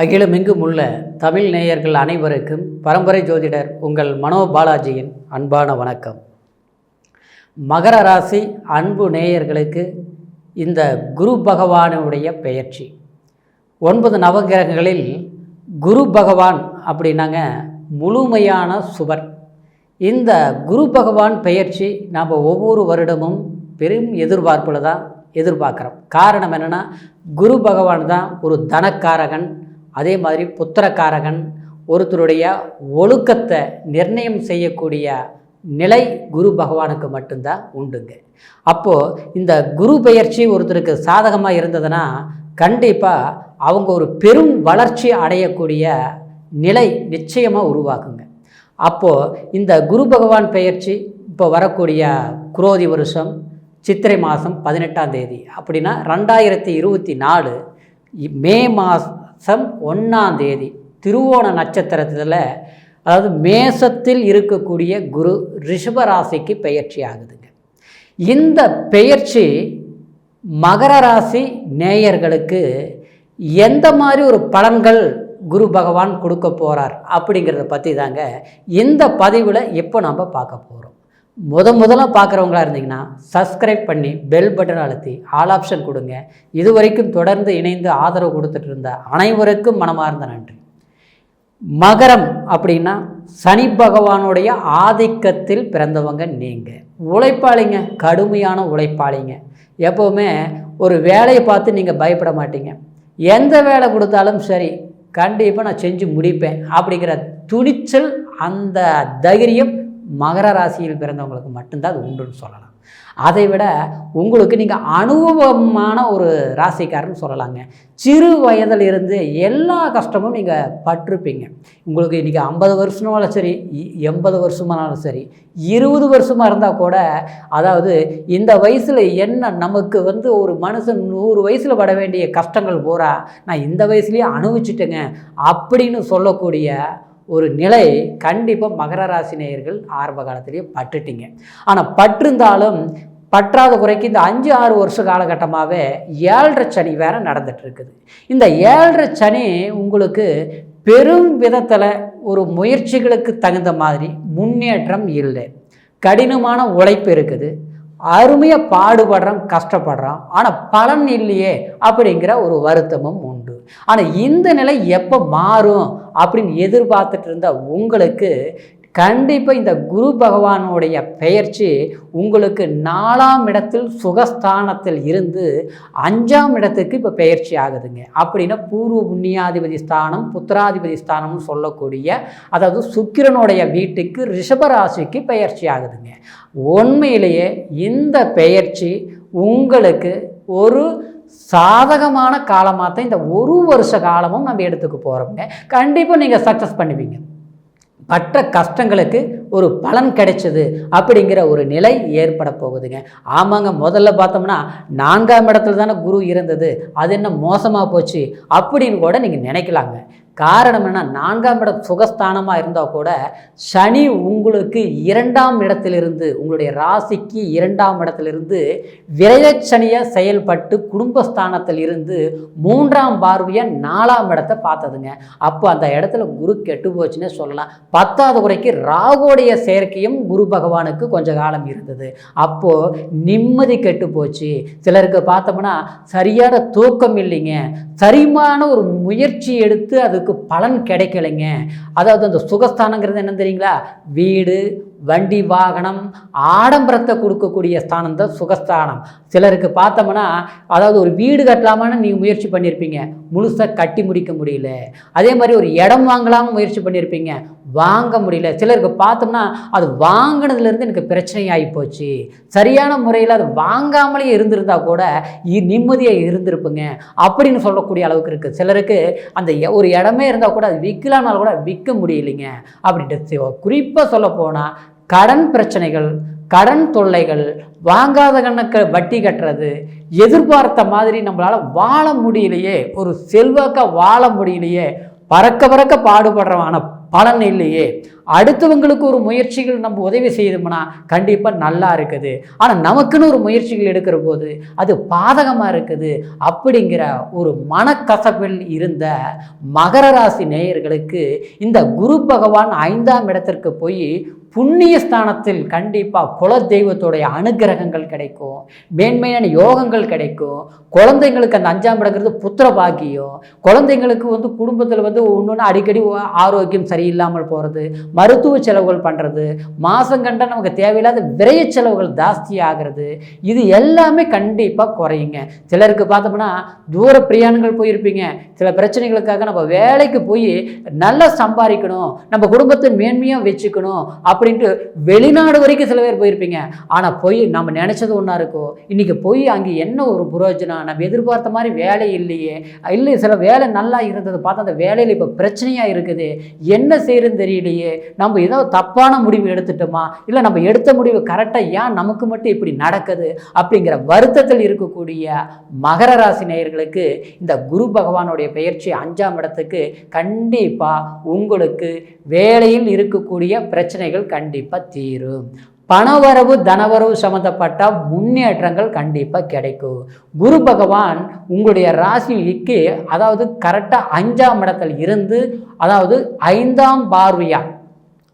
அகிலமெங்கும் உள்ள தமிழ் நேயர்கள் அனைவருக்கும் பரம்பரை ஜோதிடர் உங்கள் மனோ பாலாஜியின் அன்பான வணக்கம். மகர ராசி அன்பு நேயர்களுக்கு இந்த குரு பகவானுடைய பெயர்ச்சி. ஒன்பது நவகிரகங்களில் குரு பகவான் அப்படின்னாங்க முழுமையான சுவர். இந்த குரு பகவான் பெயர்ச்சி நாம் ஒவ்வொரு வருடமும் பெரும் எதிர்பார்ப்பில் தான் எதிர்பார்க்குறோம். காரணம் என்னென்னா குரு பகவான் தான் ஒரு தனக்காரகன் அதே மாதிரி புத்திரக்காரகன் ஒருத்தருடைய ஒழுக்கத்தை நிர்ணயம் செய்யக்கூடிய நிலை குரு பகவானுக்கு மட்டும்தான் உண்டுங்க. அப்போது இந்த குரு பெயர்ச்சி ஒருத்தருக்கு சாதகமாக இருந்ததுன்னா கண்டிப்பாக அவங்க ஒரு பெரும் வளர்ச்சி அடையக்கூடிய நிலை நிச்சயமாக உருவாக்குங்க. அப்போது இந்த குரு பகவான் பெயர்ச்சி இப்போ வரக்கூடிய குரோதி வருஷம் சித்திரை மாதம் பதினெட்டாம் தேதி. அப்படின்னா ரெண்டாயிரத்தி இருபத்தி நாலு இ- மே மாதம் ஒன்றாம் தேதி திருவோண நட்சத்திரத்தில் அதாவது மேசத்தில் இருக்கக்கூடிய குரு ரிஷபராசிக்கு பெயர்ச்சி ஆகுதுங்க. இந்த பெயர்ச்சி மகர ராசி நேயர்களுக்கு எந்த மாதிரி ஒரு பலன்கள் குரு பகவான் கொடுக்க போகிறார் அப்படிங்கிறத பற்றி தாங்க இந்த பதிவில் இப்போ நம்ம பார்க்க போகிறோம் முத முதலாக பார்க்குறவங்களா இருந்தீங்கன்னா சப்ஸ்கிரைப் பண்ணி பெல் பட்டன் அழுத்தி ஆல் ஆப்ஷன் கொடுங்க. இது வரைக்கும் தொடர்ந்து இணைந்து ஆதரவு கொடுத்துட்டு இருந்த அனைவருக்கும் மனமார்ந்த நன்றி. மகரம் அப்படின்னா சனி பகவானுடைய ஆதிக்கத்தில் பிறந்தவங்க நீங்கள் உழைப்பாளிங்க கடுமையான உழைப்பாளிங்க. எப்போவுமே ஒரு வேலையை பார்த்து நீங்கள் பயப்பட மாட்டீங்க. எந்த வேலை கொடுத்தாலும் சரி கண்டிப்பாக நான் செஞ்சு முடிப்பேன் அப்படிங்கிற துணிச்சல் அந்த தைரியம் மகர ராசியில் பிறந்தவங்களுக்கு மட்டும்தான் அது உண்டுன்னு சொல்லலாம். அதை விட உங்களுக்கு நீங்கள் அனுபவமான ஒரு ராசிக்காரன்னு சொல்லலாங்க. சிறு வயதில் இருந்து எல்லா கஷ்டமும் நீங்கள் பட்டிருப்பீங்க. உங்களுக்கு இன்றைக்கி ஐம்பது வருஷமானாலும் சரி இ- எண்பது வருஷமானாலும் சரி இருபது வருஷமாக இருந்தால் கூட அதாவது இந்த வயசில் என்ன நமக்கு வந்து ஒரு மனுஷன் நூறு வயசில் பட வேண்டிய கஷ்டங்கள் பூரா நான் இந்த வயசுலேயே அனுபவிச்சிட்டேங்க. அப்படின்னு சொல்லக்கூடிய ஒரு நிலை கண்டிப்பாக மகர ராசி நேயர்கள் ஆரம்ப காலத்திலேயே பட்டுட்டீங்க. ஆனால் பட்டிருந்தாலும் பற்றாத குறைக்கு இந்த அஞ்சு ஆறு வருஷ காலகட்டமாகவே ஏழரை சனி வேற நடந்துட்டு இருக்குது இந்த ஏழரை சனி உங்களுக்கு பெரும் விதத்தில் ஒரு முயற்சிகளுக்கு தகுந்த மாதிரி முன்னேற்றம் இல்லை. கடினமான உழைப்பு இருக்குது. அருமையாக பாடுபடுறோம் கஷ்டப்படுறோம் ஆனால் பலன் இல்லையே அப்படிங்கிற ஒரு வருத்தமும் உண்டு. ஆனால் இந்த நிலை எப்போ மாறும் அப்படின்னு எதிர்பார்த்துட்டு இருந்த உங்களுக்கு கண்டிப்பாக இந்த குரு பகவானுடைய பெயர்ச்சி உங்களுக்கு நாலாம் இடத்தில் சுகஸ்தானத்தில் இருந்து அஞ்சாம் இடத்துக்கு இப்போ பெயர்ச்சி ஆகுதுங்க. அப்படின்னா பூர்வ புண்ணியாதிபதி ஸ்தானம் புத்திராதிபதி ஸ்தானம்னு சொல்லக்கூடிய அதாவது சுக்கிரனுடைய வீட்டுக்கு ரிஷபராசிக்கு பெயர்ச்சி ஆகுதுங்க. உண்மையிலேயே இந்த பெயர்ச்சி உங்களுக்கு ஒரு சாதகமான காலமாக தான் இந்த ஒரு வருஷ காலமும் நம்ம எடுத்துக்க போகிறோம்ங்க கண்டிப்பாக நீங்கள் சக்ஸஸ் பண்ணுவீங்க. பட்ட கஷ்டங்களுக்கு ஒரு பலன் கிடைச்சது அப்படிங்கிற ஒரு நிலை ஏற்பட போகுதுங்க. ஆமாங்க முதல்ல பார்த்தோம்னா நான்காம் இடத்துல தானே குரு இருந்தது. அது என்ன மோசமாக போச்சு அப்படின்னு கூட நீங்கள் நினைக்கலாங்க. காரணம் என்ன நான்காம் இடம் சுகஸ்தானமாக இருந்தால் கூட சனி உங்களுக்கு இரண்டாம் இடத்திலிருந்து உங்களுடைய ராசிக்கு இரண்டாம் இடத்திலிருந்து விரயச்சனியாக செயல்பட்டு குடும்பஸ்தானத்தில் இருந்து மூன்றாம் பார்வையாக நாலாம் இடத்தை பார்த்ததுங்க. அப்போ அந்த இடத்துல குரு கெட்டு போச்சுன்னே சொல்லலாம். பத்தாவது குறைக்கு ராகுடைய செயற்கையும் குரு பகவானுக்கு கொஞ்ச காலம் இருந்தது. அப்போது நிம்மதி கெட்டு போச்சு. சிலருக்கு பார்த்தோம்னா சரியான தூக்கம் இல்லைங்க. சரிமான ஒரு முயற்சி எடுத்து அதுக்கு பலன் கிடைக்கலைங்க. அதாவது அந்த சுகஸ்தானங்கிறது என்ன தெரியுங்களா? வீடு வண்டி வாகனம் ஆடம்பரத்தை கொடுக்கக்கூடிய ஸ்தானம் தான் சுகஸ்தானம். சிலருக்கு பார்த்தோம்னா அதாவது ஒரு வீடு கட்டலாமான்னு நீங்கள் முயற்சி பண்ணியிருப்பீங்க முழுசாக கட்டி முடிக்க முடியல. அதே மாதிரி ஒரு இடம் வாங்கலாம்னு முயற்சி பண்ணியிருப்பீங்க வாங்க முடியல. சிலருக்கு பார்த்தோம்னா அது வாங்கினதுலேருந்து எனக்கு பிரச்சனையாகி போச்சு. சரியான முறையில் அது வாங்காமலே இருந்திருந்தா கூட இ- நிம்மதியாக இருந்திருப்புங்க. அப்படின்னு சொல்லக்கூடிய அளவுக்கு இருக்குது சிலருக்கு அந்த ஒரு இடமே இருந்தால் கூட அது விற்கலாம்னாலும் கூட விற்க முடியலைங்க. அப்படின்ட்டு குறிப்பாக சொல்ல போனால் கடன் பிரச்சனைகள் கடன் தொல்லைகள் வாங்காத கணக்கு வட்டி கட்டுறது எதிர்பார்த்த மாதிரி நம்மளால் வாழ முடியலையே. ஒரு செல்வாக்காக வாழ முடியலையே. பறக்க பறக்க பாடுபடுறவான பலன் இல்லையே. அடுத்தவங்களுக்கு ஒரு முயற்சிகள் நம்ம உதவி செய்தோம்னா கண்டிப்பாக நல்லா இருக்குது. ஆனால் நமக்குன்னு ஒரு முயற்சிகள் எடுக்கிற போது அது பாதகமாக இருக்குது அப்படிங்கிற ஒரு மனக்கசப்பில் இருந்த மகர ராசி நேயர்களுக்கு இந்த குரு பகவான் ஐந்தாம் இடத்திற்கு போய் புண்ணிய ஸ்தானத்தில் கண்டிப்பாக குல தெய்வத்துடைய அனுகிரகங்கள் கிடைக்கும். மேன்மையான யோகங்கள் கிடைக்கும். குழந்தைங்களுக்கு அந்த அஞ்சாம் இடங்கிறது புத்திர பாக்கியம். குழந்தைங்களுக்கு வந்து குடும்பத்தில் வந்து ஒன்று ஒன்று அடிக்கடி ஆரோக்கியம் சரியில்லாமல் போகிறது மருத்துவ செலவுகள் பண்ணுறது மாதம் கண்ட நமக்கு தேவையில்லாத விரைய செலவுகள் ஜாஸ்தி ஆகிறது இது எல்லாமே கண்டிப்பாக குறையுங்க. சிலருக்கு பார்த்தோம்னா தூர பிரயாணங்கள் போயிருப்பீங்க. சில பிரச்சனைகளுக்காக நம்ம வேலைக்கு போய் நல்லா சம்பாதிக்கணும் நம்ம குடும்பத்தை மேன்மையாக வச்சுக்கணும் அப்படின்ட்டு வெளிநாடு வரைக்கும் சில பேர் போயிருப்பீங்க. ஆனால் போய் நம்ம நினச்சது ஒன்றா இருக்கும் இன்றைக்கி போய் அங்கே என்ன ஒரு புரோஜனம்? நம்ம எதிர்பார்த்த மாதிரி வேலை இல்லையே. இல்லை சில வேலை நல்லா இருந்தது பார்த்தா அந்த வேலையில் இப்போ பிரச்சனையாக இருக்குது. என்ன செய்யறதுன்னு தெரியலையே. நம்ம ஏதோ தப்பான முடிவு எடுத்துட்டோமா? இல்லை நம்ம எடுத்த முடிவு கரெக்டாக ஏன் நமக்கு மட்டும் இப்படி நடக்குது? அப்படிங்கிற வருத்தத்தில் இருக்கக்கூடிய மகர ராசி நேயர்களுக்கு இந்த குரு பகவானுடைய பெயர்ச்சி அஞ்சாம் இடத்துக்கு கண்டிப்பாக உங்களுக்கு வேலையில் இருக்கக்கூடிய பிரச்சனைகள் கண்டிப்பாக தீரும். பணவரவு தனவரவு சம்மந்தப்பட்ட முன்னேற்றங்கள் கண்டிப்பாக கிடைக்கும். குரு பகவான் உங்களுடைய ராசிக்கு அதாவது கரெக்டாக அஞ்சாம் இடத்தில் இருந்து அதாவது ஐந்தாம் பார்வையா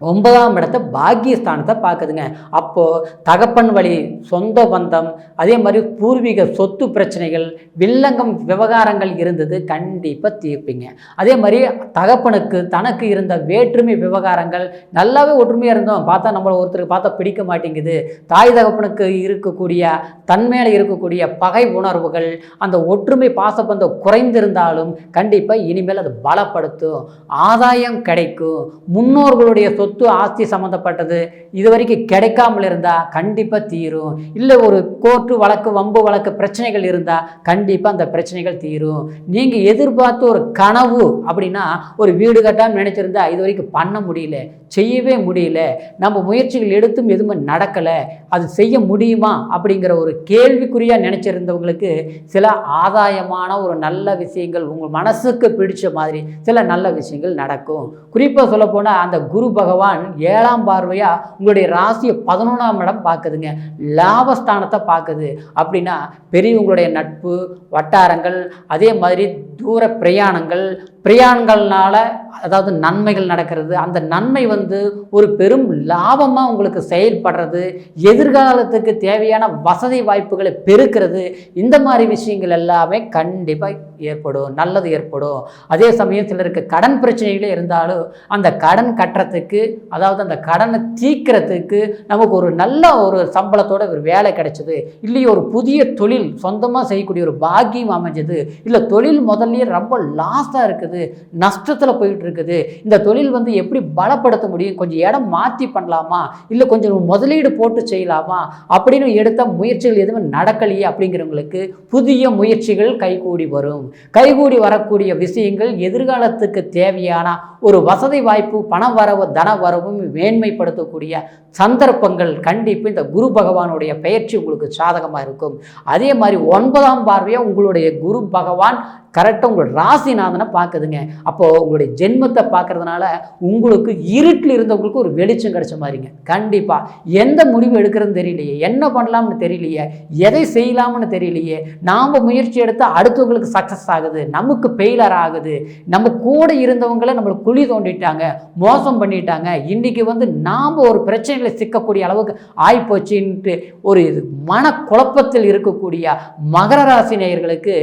ஒன்பதாம் இடத்த பாக்கியஸ்தானத்தை பார்க்குதுங்க. அப்போது தகப்பன் வழி சொந்த பந்தம் அதே மாதிரி பூர்வீக சொத்து பிரச்சனைகள் வில்லங்கம் விவகாரங்கள் இருந்தது கண்டிப்பாக தீர்ப்பீங்க. அதே மாதிரி தகப்பனுக்கு தனக்கு இருந்த வேற்றுமை விவகாரங்கள் நல்லாவே ஒற்றுமையாக இருந்தோம். பார்த்தா நம்மளை ஒருத்தருக்கு பார்த்தா பிடிக்க மாட்டேங்குது. தாய் தகப்பனுக்கு இருக்கக்கூடிய தன்மையில் இருக்கக்கூடிய பகை உணர்வுகள் அந்த ஒற்றுமை பாசபந்தம் குறைந்திருந்தாலும் கண்டிப்பாக இனிமேல் அது பலப்படுத்தும். ஆதாயம் கிடைக்கும். முன்னோர்களுடைய சொத்து ஆஸ்தி சம்மந்தப்பட்டது இது வரைக்கும் கிடைக்காமல் இருந்தால் கண்டிப்பாக தீரும். இல்லை ஒரு கோர்ட்டு வழக்கு வம்பு வழக்கு பிரச்சனைகள் இருந்தால் கண்டிப்பாக அந்த பிரச்சனைகள் தீரும். நீங்கள் எதிர்பார்த்த ஒரு கனவு அப்படின்னா ஒரு வீடு கட்டாமல் நினச்சிருந்தா இது வரைக்கும் பண்ண முடியல செய்யவே முடியல. நம்ம முயற்சிகள் எடுத்தும் எதுவுமே நடக்கலை. அது செய்ய முடியுமா அப்படிங்கிற ஒரு கேள்விக்குறியாக நினச்சிருந்தவங்களுக்கு சில ஆதாயமான ஒரு நல்ல விஷயங்கள் உங்கள் மனசுக்கு பிடிச்ச மாதிரி சில நல்ல விஷயங்கள் நடக்கும். குறிப்பாக சொல்லப்போனால் அந்த குரு பகவான் பகவான் ஏழாம் பார்வையாக உங்களுடைய ராசியை பதினொன்றாம் இடம் பார்க்குதுங்க. லாபஸ்தானத்தை பார்க்குது. அப்படின்னா பெரியவங்களுடைய நட்பு வட்டாரங்கள் அதே மாதிரி தூர பிரயாணங்கள் பிரயாணங்கள்னால அதாவது நன்மைகள் நடக்கிறது. அந்த நன்மை வந்து ஒரு பெரும் லாபமாக உங்களுக்கு செயல்படுறது. எதிர்காலத்துக்கு தேவையான வசதி வாய்ப்புகளை பெருக்கிறது. இந்த மாதிரி விஷயங்கள் எல்லாமே கண்டிப்பாக ஏற்படும். நல்லது ஏற்படும். அதே சமயம் சிலருக்கு கடன் பிரச்சனைகளே இருந்தாலும் அந்த கடன் கட்டுறதுக்கு அதாவது அந்த கடனை தீக்கிறதுக்கு நமக்கு ஒரு நல்ல ஒரு சம்பளத்தோட ஒரு வேலை கிடைச்சது. இல்லையே ஒரு புதிய தொழில் சொந்தமாக செய்யக்கூடிய ஒரு பாக்கியம் அமைஞ்சது. இல்லை தொழில் முதல்லையே ரொம்ப லாஸாக இருக்குது. நஷ்டத்தில் போயிட்டு இருக்குது. இந்த தொழில் வந்து எப்படி பலப்படுத்த முடியும்? கொஞ்சம் இடம் மாற்றி பண்ணலாமா? இல்லை கொஞ்சம் முதலீடு போட்டு செய்யலாமா? அப்படின்னு எடுத்த முயற்சிகள் எதுவுமே நடக்கலையே அப்படிங்கிறவங்களுக்கு புதிய முயற்சிகள் கைகூடி வரும். கைகூடி வரக்கூடிய விஷயங்கள் எதிர்காலத்துக்கு தேவையான ஒரு வசதி வாய்ப்பு பணம் வரவு தன வரவும் மேன்மைப்படுத்தக்கூடிய சந்தர்ப்பங்கள் கண்டிப்பாக இந்த குரு பகவானுடைய பயிற்சி உங்களுக்கு சாதகமாக இருக்கும். அதே மாதிரி ஒன்பதாம் பார்வையாக உங்களுடைய குரு பகவான் கரெக்டாக உங்களோட ராசிநாதனை பார்க்குதுங்க. அப்போது உங்களுடைய ஜென்மத்தை பார்க்கறதுனால உங்களுக்கு இருட்டில் இருந்தவங்களுக்கு ஒரு வெளிச்சம் கிடைச்ச மாதிரிங்க. கண்டிப்பாக எந்த முடிவு எடுக்கிறதுன்னு தெரியலையே. என்ன பண்ணலாம்னு தெரியலையே. எதை செய்யலாம்னு தெரியலையே. நாம் முயற்சி எடுத்து அடுத்தவங்களுக்கு சக்ஸஸ் ஆகுது. நமக்கு ஃபெயிலர் ஆகுது. நம்ம கூட இருந்தவங்கள நம்மளை குழி தோண்டிட்டாங்க. மோசம் பண்ணிட்டாங்க. இன்றைக்கி வந்து நாம் ஒரு பிரச்சனையில் சிக்கக்கூடிய அளவுக்கு ஆய்ப்போச்சின்ட்டு ஒரு இது மனக்குழப்பத்தில் இருக்கக்கூடிய மகர ராசி நேயர்களுக்கு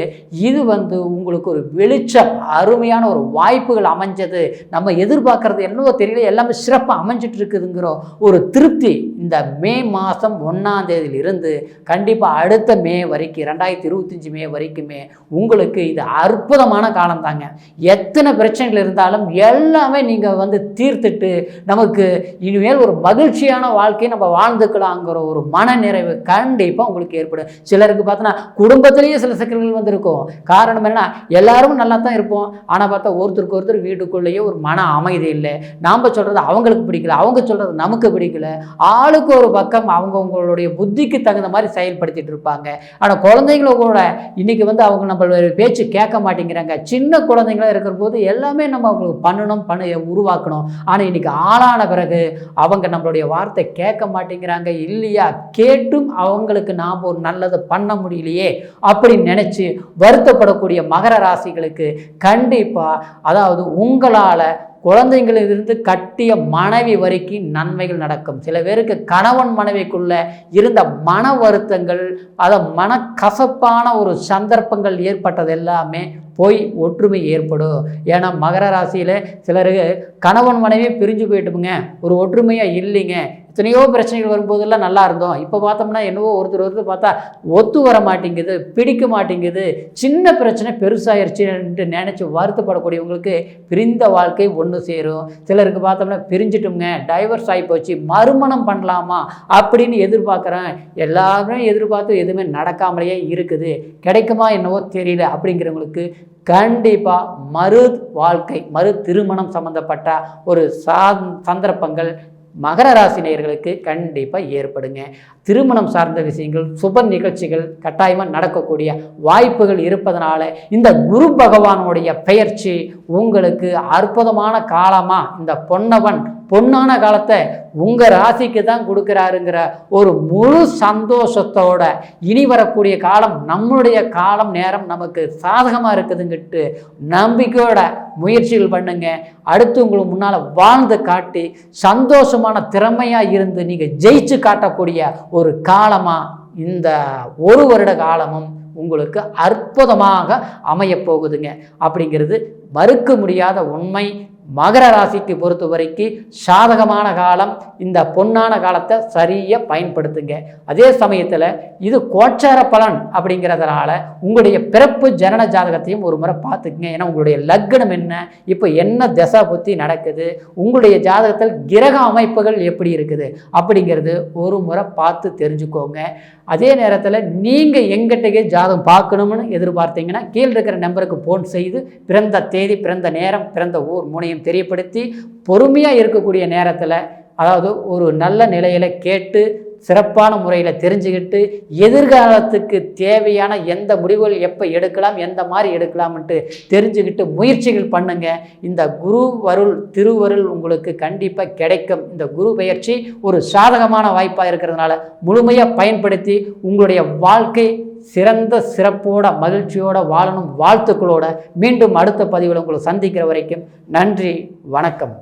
இது வந்து உங்களுக்கு ஒரு வெளிச்சம் அருமையான ஒரு வாய்ப்புகள் அமைஞ்சது. நம்ம எதிர்பார்க்கறது என்னவோ தெரியல எல்லாமே சிறப்பாக அமைஞ்சிட்டு இருக்குதுங்கிற ஒரு திருப்தி இந்த மே மாதம் ஒன்றாம் தேதியிலிருந்து கண்டிப்பாக அடுத்த மே வரைக்கும் ரெண்டாயிரத்தி இருபத்தஞ்சி மே வரைக்குமே உங்களுக்கு இது அற்புதமான காலம் தாங்க. எத்தனை பிரச்சனைகள் இருந்தாலும் எல்லாமே நீங்கள் வந்து தீர்த்துட்டு நமக்கு இனிமேல் ஒரு மகிழ்ச்சியான வாழ்க்கையை நம்ம வாழ்ந்துக்கலாங்கிற ஒரு மனநிறைவு கண்டிப்பாக உங்களுக்கு ஏற்படும். சிலருக்கு பார்த்தோன்னா குடும்பத்திலேயே சில சிக்கல்கள் வந்திருக்கும். காரணம் என்னன்னா எல்லாரும் நல்லா தான் இருப்போம். ஆனால் பார்த்தா ஒருத்தருக்கு ஒருத்தர் வீட்டுக்குள்ளேயே ஒரு மன அமைதி இல்லை. நாம் சொல்கிறது அவங்களுக்கு பிடிக்கல அவங்க சொல்கிறது நமக்கு பிடிக்கல. ஆளுக்கு ஒரு பக்கம் அவங்கவுங்களுடைய புத்திக்கு தகுந்த மாதிரி செயல்படுத்திட்டு இருப்பாங்க. ஆனால் குழந்தைங்கள கூட இன்னைக்கு வந்து அவங்க நம்மளோட பேச்சு கேட்க மாட்டேங்கிறாங்க. சின்ன குழந்தைங்களா இருக்கிற போது எல்லாமே நம்ம அவங்களுக்கு பண்ணணும் பண்ண உருவாக்கணும். ஆனால் இன்னைக்கு ஆளான பிறகு அவங்க நம்மளுடைய வார்த்தை கேட்க மாட்டேங்கிறாங்க. இல்லையா? கேட்டும் அவங்களுக்கு நாம் ஒரு நல்லது பண்ண முடியலையே அப்படின்னு நினச்சி வருத்தப்படக்கூடிய மகர ராசிகளுக்கு கண்டிப்பாக அதாவது உங்களால் குழந்தைங்களிலிருந்து கட்டிய மனைவி வரைக்கும் நன்மைகள் நடக்கும். சில பேருக்கு கணவன் மனைவிக்குள்ள இருந்த மன வருத்தங்கள் அதை மனக்கசப்பான ஒரு சந்தர்ப்பங்கள் ஏற்பட்டது எல்லாமே போய் ஒற்றுமை ஏற்படும். ஏன்னா மகர ராசியில் சிலருக்கு கணவன் மனைவி பிரிஞ்சு போயிட்டுமுங்க. ஒரு ஒற்றுமையாக இல்லைங்க. எத்தனையோ பிரச்சனைகள் வரும்போதெல்லாம் நல்லா இருந்தோம். இப்போ பார்த்தோம்னா என்னவோ ஒருத்தர் ஒருத்தர் பார்த்தா ஒத்து வர மாட்டேங்குது பிடிக்க மாட்டேங்குது. சின்ன பிரச்சனை பெருசாயிருச்சுன்ட்டு நினச்சி வருத்தப்படக்கூடியவங்களுக்கு பிரிந்த வாழ்க்கை ஒன்று சேரும். சிலருக்கு பார்த்தோம்னா பிரிஞ்சிட்டோம்ங்க டைவர்ஸ் ஆகி போச்சு மறுமணம் பண்ணலாமா அப்படின்னு எதிர்பார்க்குறேன். எல்லாருமே எதிர்பார்த்து எதுவுமே நடக்காமலேயே இருக்குது. கிடைக்குமா என்னவோ தெரியல அப்படிங்கிறவங்களுக்கு கண்டிப்பாக மறு வாழ்க்கை மறு திருமணம் சம்மந்தப்பட்ட ஒரு சா சந்தர்ப்பங்கள் மகர ராசி நேயர்களுக்கு கண்டிப்பாக ஏற்படுங்க. திருமணம் சார்ந்த விஷயங்கள் சுப நிகழ்ச்சிகள் கட்டாயமாக நடக்கக்கூடிய வாய்ப்புகள் இருப்பதனால இந்த குரு பகவானுடைய பெயர்ச்சி உங்களுக்கு அற்புதமான காலமாக இந்த பொன்னவன் பொன்னான காலத்தை உங்கள் ராசிக்கு தான் கொடுக்குறாருங்கிற ஒரு முழு சந்தோஷத்தோட இனி வரக்கூடிய காலம் நம்மளுடைய காலம் நேரம் நமக்கு சாதகமாக இருக்குதுங்கிட்டு நம்பிக்கையோட முயற்சிகள் பண்ணுங்க. அடுத்து உங்களுக்கு முன்னால் வாழ்ந்து காட்டி சந்தோஷமான திறமையாக இருந்து நீங்கள் ஜெயிச்சு காட்டக்கூடிய ஒரு காலமாக இந்த ஒரு வருட காலமும் உங்களுக்கு அற்புதமாக அமையப் போகுதுங்க. அப்படிங்கிறது மறுக்க முடியாத உண்மை. மகர ராசிக்கு பொறுத்த வரைக்கும் சாதகமான காலம். இந்த பொன்னான காலத்தை சரியாக பயன்படுத்துங்க. அதே சமயத்தில் இது கோச்சார பலன் அப்படிங்கிறதுனால உங்களுடைய பிறப்பு ஜனன ஜாதகத்தையும் ஒரு முறை பார்த்துக்குங்க. ஏன்னா உங்களுடைய லக்னம் என்ன? இப்போ என்ன தசா புத்தி நடக்குது? உங்களுடைய ஜாதகத்தில் கிரக அமைப்புகள் எப்படி இருக்குது? அப்படிங்கிறது ஒரு முறை பார்த்து தெரிஞ்சுக்கோங்க. அதே நேரத்தில் நீங்கள் எங்கிட்டயே ஜாதகம் பார்க்கணும்னு எதிர்பார்த்தீங்கன்னா கீழே இருக்கிற நம்பருக்கு ஃபோன் செய்து பிறந்த தேதி பிறந்த நேரம் பிறந்த ஊர் முனையும் தெரியப்படுத்தி பொறுமையாக இருக்கக்கூடிய நேரத்தில் அதாவது ஒரு நல்ல நிலையில் கேட்டு சிறப்பான முறையில் தெரிஞ்சுக்கிட்டு எதிர்காலத்துக்கு தேவையான எந்த முடிவுகள் எப்போ எடுக்கலாம் எந்த மாதிரி எடுக்கலாம்ன்ட்டு தெரிஞ்சுக்கிட்டு முயற்சிகள் பண்ணுங்க. இந்த குரு வருள் திருவருள் உங்களுக்கு கண்டிப்பாக கிடைக்கும். இந்த குரு பயிற்சி ஒரு சாதகமான வாய்ப்பாக இருக்கிறதுனால முழுமையாக பயன்படுத்தி உங்களுடைய வாழ்க்கை சிறந்த சிறப்போட மகிழ்ச்சியோட வாழணும். வாழ்த்துக்களோட மீண்டும் அடுத்த பதிவில் உங்களை சந்திக்கிற வரைக்கும் நன்றி வணக்கம்.